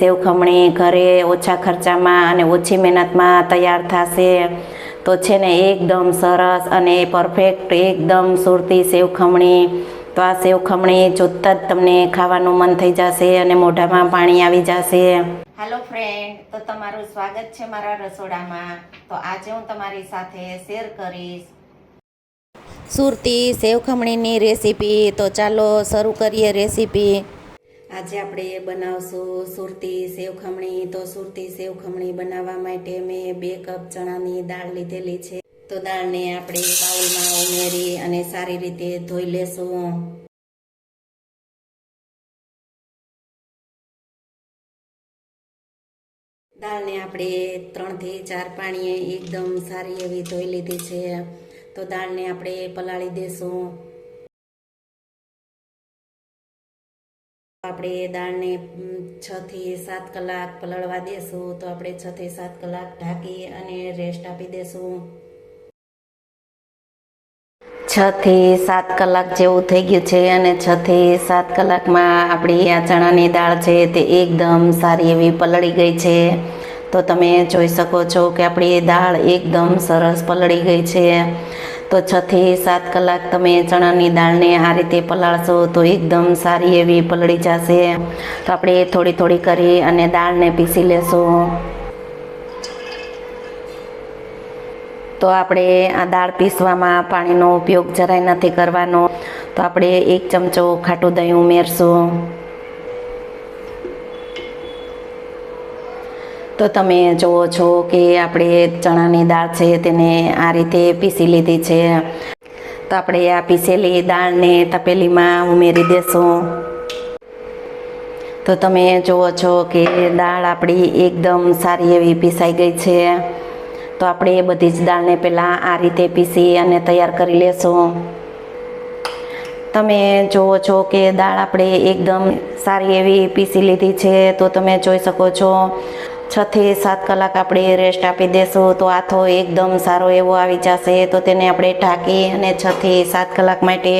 સેવ ખમણી ઘરે ઓછા ખર્ચામાં અને ઓછી મહેનતમાં તૈયાર થશે તો છે ને એકદમ સરસ અને પરફેક્ટ એકદમ સુરતી સેવ ખમણી. તો આ સેવ ખમણી જોતા જ તમને ખાવાનું મન થઈ જશે અને મોઢામાં પાણી આવી જશે. હેલો ફ્રેન્ડ તો તમારું સ્વાગત છે મારા રસોડામાં. તો આજે હું તમારી સાથે શેર કરીશ. સુરતી સેવ ખમણીની રેસીપી તો ચાલો શરૂ કરીએ રેસીપી આજે આપણે બનાવશું સુરતી સેવ ખમણી. તો સુરતી સેવ ખમણી બનાવવા માટે મેં બે કપ ચણાની દાળ લીધેલી છે. તો દાળને આપણે બાઉલમાં ઉમેરી અને સારી રીતે ધોઈ લેશું. દાળને આપણે ત્રણથી ચાર પાણીએ એકદમ સારી એવી ધોઈ લીધી છે. તો દાળને આપણે પલાળી દેશું. આપણે દાળને છ થી સાત કલાક પલળવા દેશું, તો આપણે છ થી સાત કલાક ઢાંકી અને રેસ્ટ આપી દેશું. છ થી સાત કલાક જેવું થઈ ગયું છે અને છ થી સાત કલાકમાં આપણી આ ચણાની દાળ છે તે એકદમ સારી એવી પલળી ગઈ છે. તો તમે જોઈ શકો છો કે આપણી દાળ એકદમ સરસ પલળી ગઈ છે. તો છ થી સાત કલાક તમે ચણાની દાળને આ રીતે પલાળશો તો એકદમ સારી એવી પલળી જશે. તો આપણે થોડી થોડી કરી અને દાળને પીસી લેશું. તો આપણે આ દાળ પીસવામાં પાણીનો ઉપયોગ જરાય નથી કરવાનો. તો આપણે એક ચમચો ખાટું દહીં ઉમેરશું. તો તમે જુઓ છો કે આપણે ચણાની દાળ છે તેને આ રીતે પીસી લીધી છે. તો આપણે આ પીસેલી દાળને તપેલીમાં ઉમેરી દેશું. તો તમે જુઓ છો કે દાળ આપણી એકદમ સારી એવી પીસાઈ ગઈ છે. તો આપણે બધી જ દાળને પહેલાં આ રીતે પીસી અને તૈયાર કરી લેશું. તમે જુઓ છો કે દાળ આપણે એકદમ સારી એવી પીસી લીધી છે. તો તમે જોઈ શકો છો છ થી સાત કલાક આપણે રેસ્ટ આપી દેશું. તો આથો એકદમ સારો એવો આવી જશે. તો તેને આપણે ઢાંકી અને છથી સાત કલાક માટે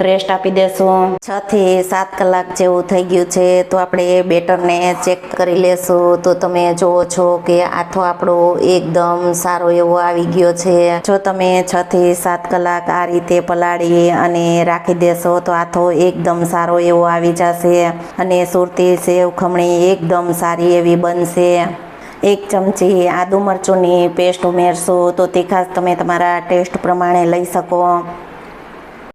રેસ્ટ આપી દેશું. છ થી સાત કલાક જેવું થઈ ગયું છે, તો આપણે બેટરને ચેક કરી લેશું. તો તમે જુઓ છો કે આથો આપણો એકદમ સારો એવો આવી ગયો છે. જો તમે છ થી સાત કલાક આ રીતે પલાળી અને રાખી દેશો, તો આથો એકદમ સારો એવો આવી જશે અને સુરતી સેવ ખમણી એકદમ સારી એવી બનશે. એક ચમચી આદુ મરચુંની પેસ્ટ ઉમેરશો, તો તીખાશ તમે તમારા ટેસ્ટ પ્રમાણે લઈ શકો.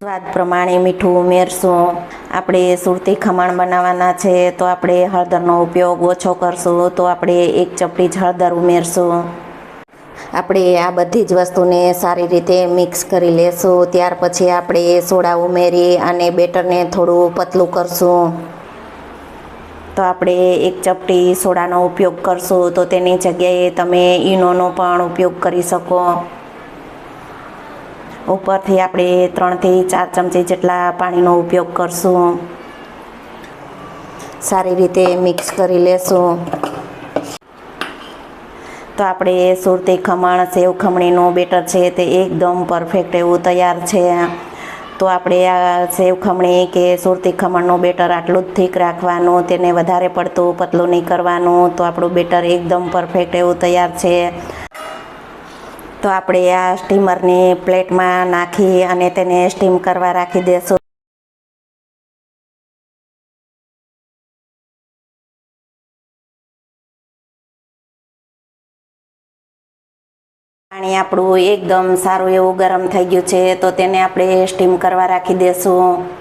સ્વાદ પ્રમાણે મીઠું ઉમેરશું આપણે સુરતી ખમણ બનાવવાના છે, તો આપણે હળદરનો ઉપયોગ ઓછો કરશું, તો આપણે એક ચપટી જ હળદર ઉમેરશું. આપણે આ બધી જ વસ્તુને સારી રીતે મિક્સ કરી લેશું, ત્યાર પછી આપણે સોડા ઉમેરી અને બેટરને થોડું પતલું કરશું. તો આપણે એક ચપટી સોડાનો ઉપયોગ કરશું, તો તેની જગ્યાએ તમે ઈનોનો પણ ઉપયોગ કરી શકો. ઉપરથી આપણે ત્રણથી ચાર ચમચી જેટલા પાણીનો ઉપયોગ કરશું. સારી રીતે મિક્સ કરી લેશું. તો આપણે સુરતી ખમણ, સેવ ખમણીનું બેટર છે તે એકદમ પરફેક્ટ એવું તૈયાર છે. તો આપણે આ સેવ ખમણી કે સુરતી ખમણનું બેટર આટલું જ થીક રાખવાનું, તેને વધારે પડતું પતલું નહીં કરવાનું. તો આપણું બેટર એકદમ પરફેક્ટ એવું તૈયાર છે. તો આપણે આ સ્ટીમરની પ્લેટમાં નાખી અને તેને સ્ટીમ કરવા રાખી દેશું. પાણી આપણું એકદમ સારું એવું ગરમ થઈ ગયું છે, તો તેને આપણે સ્ટીમ કરવા રાખી દેશું.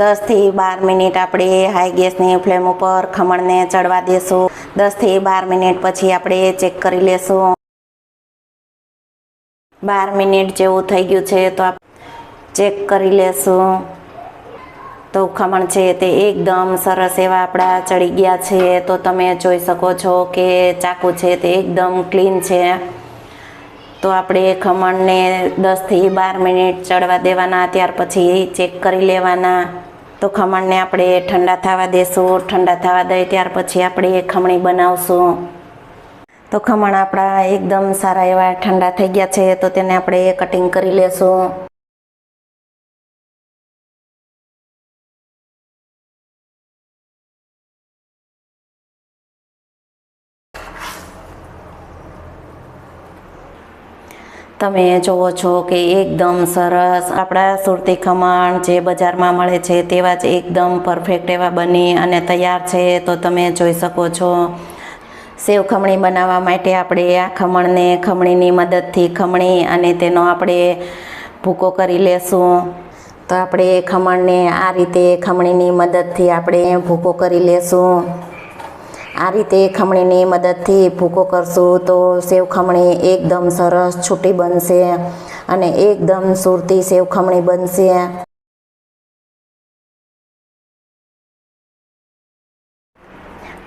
દસથી બાર મિનિટ આપણે હાઈ ગેસની ફ્લેમ ઉપર ખમણને ચડવા દેશું. દસથી બાર મિનિટ પછી આપણે ચેક કરી લેશું. બાર મિનિટ જેવું થઈ ગયું છે તો ચેક કરી લેશું. તો ખમણ છે તે એકદમ સરસ એવા આપણા ચડી ગયા છે. તો તમે જોઈ શકો છો કે ચાકુ છે તે એકદમ ક્લીન છે. તો આપણે ખમણને દસથી બાર મિનિટ ચડવા દેવાના, ત્યાર પછી ચેક કરી લેવાના. તો ખમણને આપણે ઠંડા થવા દેશું. ઠંડા થવા દઈએ ત્યાર પછી આપણે ખમણી બનાવશું. તો ખમણ આપણા એકદમ સારા એવા ઠંડા થઈ ગયા છે, તો તેને આપણે કટિંગ કરી લેશું. તમે જોવો છો કે એકદમ સરસ આપણા સુરતી ખમણ જે બજારમાં મળે છે તેવા જ એકદમ પરફેક્ટ એવા બની અને તૈયાર છે, તો તમે જોઈ શકો છો. સેવ ખમણી બનાવવા માટે આપણે આ ખમણને ખમણીની મદદથી ખમણી અને તેનો આપણે ભૂકો કરી લેશું. તો આપણે ખમણને આ રીતે ખમણીની મદદથી આપણે ભૂકો કરી લેશું. આ રીતે ખમણીની મદદથી ભૂકો કરશું તો સેવ ખમણી એકદમ સરસ છૂટી બનશે અને એકદમ સુરતી સેવ ખમણી બનશે.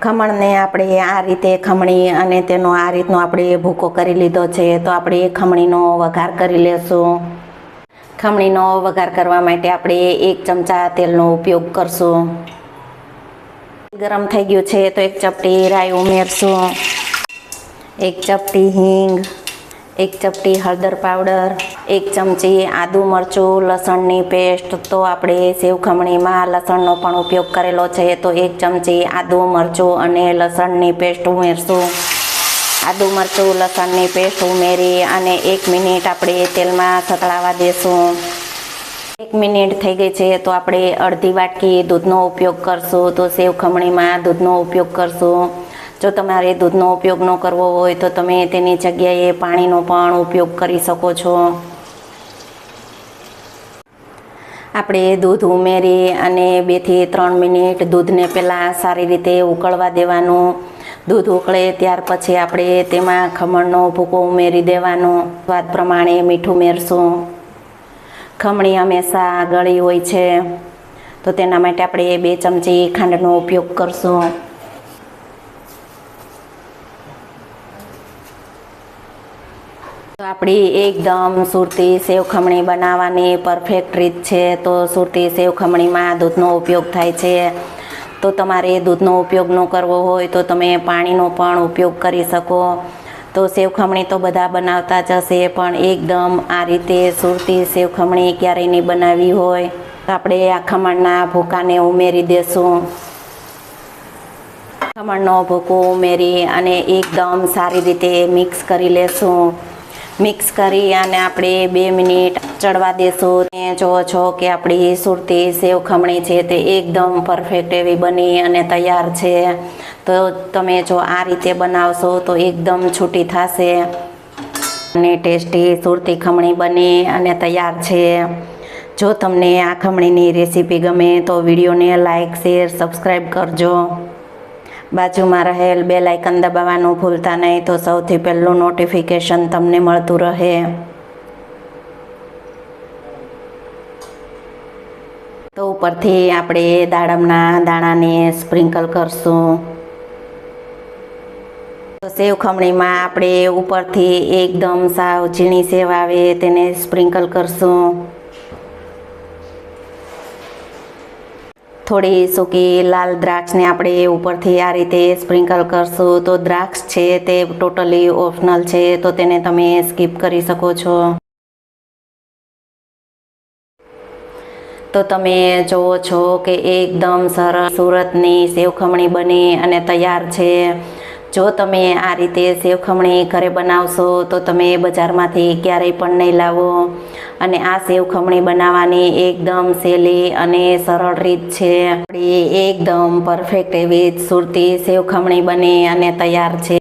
ખમણને આપણે આ રીતે ખમણી અને તેનો આ રીતનો આપણે ભૂકો કરી લીધો છે તો આપણે ખમણીનો વઘાર કરી લેશું. ખમણીનો વઘાર કરવા માટે આપણે એક ચમચા તેલનો ઉપયોગ કરશું. ગરમ થઈ ગયું છે, તો એક ચપટી રાઈ ઉમેરશું. એક ચપટી હિંગ, એક ચપટી હળદર પાવડર, એક ચમચી આદુ મરચું, લસણની પેસ્ટ. તો આપણે સેવ ખમણીમાં લસણનો પણ ઉપયોગ કરેલો છે, તો એક ચમચી આદુ મરચું અને લસણની પેસ્ટ ઉમેરશું. આદુ મરચું, લસણની પેસ્ટ ઉમેરી અને એક મિનિટ આપણે તેલમાં સતળાવા દેશું. એક મિનિટ થઈ ગઈ છે, તો આપણે અડધી વાટકી દૂધનો ઉપયોગ કરશું, તો સેવ ખમણીમાં દૂધનો ઉપયોગ કરશું. જો તમારે દૂધનો ઉપયોગ ન કરવો હોય, તો તમે તેની જગ્યાએ પાણીનો પણ ઉપયોગ કરી શકો છો. આપણે દૂધ ઉમેરી અને બેથી ત્રણ મિનિટ દૂધને પહેલાં સારી રીતે ઉકળવા દેવાનું. દૂધ ઉકળે ત્યાર પછી આપણે તેમાં ખમણનો ભૂકો ઉમેરી દેવાનો. સ્વાદ પ્રમાણે મીઠું ઉમેરશું ખમણી હંમેશા ગળી હોય છે. તો તેના માટે આપણે બે ચમચી ખાંડનો ઉપયોગ કરશું. આપણી એકદમ સુરતી સેવ ખમણી બનાવવાની પરફેક્ટ રીત છે. તો સુરતી સેવ ખમણીમાં દૂધનો ઉપયોગ થાય છે. તો તમારે દૂધનો ઉપયોગ ન કરવો હોય તો તમે પાણીનો પણ ઉપયોગ કરી શકો. તો સેવ ખમણી તો બધા બનાવતા જ હશે, પણ એકદમ આ રીતે સુરતી સેવ ખમણી ક્યારેય નહીં બનાવી હોય. તો આપણે આ ખમણના ભૂકાને ઉમેરી દેશું. ખમણનો ભૂકો ઉમેરી અને એકદમ સારી રીતે મિક્સ કરી લેશું. મિક્સ કરી અને આપણે બે મિનિટ ચડવા દેશું. તમે જોવો છો કે આપણી સુરતી સેવ ખમણી છે તે એકદમ પરફેક્ટ એવી બની અને તૈયાર છે. તો તમે જો આ રીતે બનાવશો તો એકદમ છૂટી થશે. અને ટેસ્ટી સુરતી ખમણી બની અને તૈયાર છે. જો તમને આ ખમણીની રેસીપી ગમે તો વિડીયોને લાઇક શેર, સબસ્ક્રાઈબ કરજો. બાજુમાં રહેલ બે લાઇકન દબાવવાનું ભૂલતા નહીં તો સૌથી પહેલું નોટિફિકેશન તમને મળતું રહે. તો ઉપરથી આપણે દાડમના દાણાને સ્પ્રિંકલ કરશું. તો સેવ ખમણીમાં આપણે ઉપરથી એકદમ સાવ ઝીણી સેવ આવે તેને સ્પ્રિંકલ કરશું. થોડી સૂકી લાલ દ્રાક્ષને આપણે ઉપરથી આ રીતે સ્પ્રિંકલ કરશું. તો દ્રાક્ષ છે તે ટોટલી ઓપ્શનલ છે, તો તેને તમે સ્કીપ કરી શકો છો. તો તમે જુઓ છો કે એકદમ સરસ સુરતની સેવ ખમણી બની અને તૈયાર છે. જો તમે આ રીતે સેવ ખમણી ઘરે બનાવશો, તો તમે બજારમાંથી ક્યારેય પણ નહીં લાવો. અને આ સેવ ખમણી બનાવવાની એકદમ સહેલી અને સરળ રીત છે. આપણી એકદમ પરફેક્ટ એવી સુરતી સેવ ખમણી બની અને તૈયાર છે.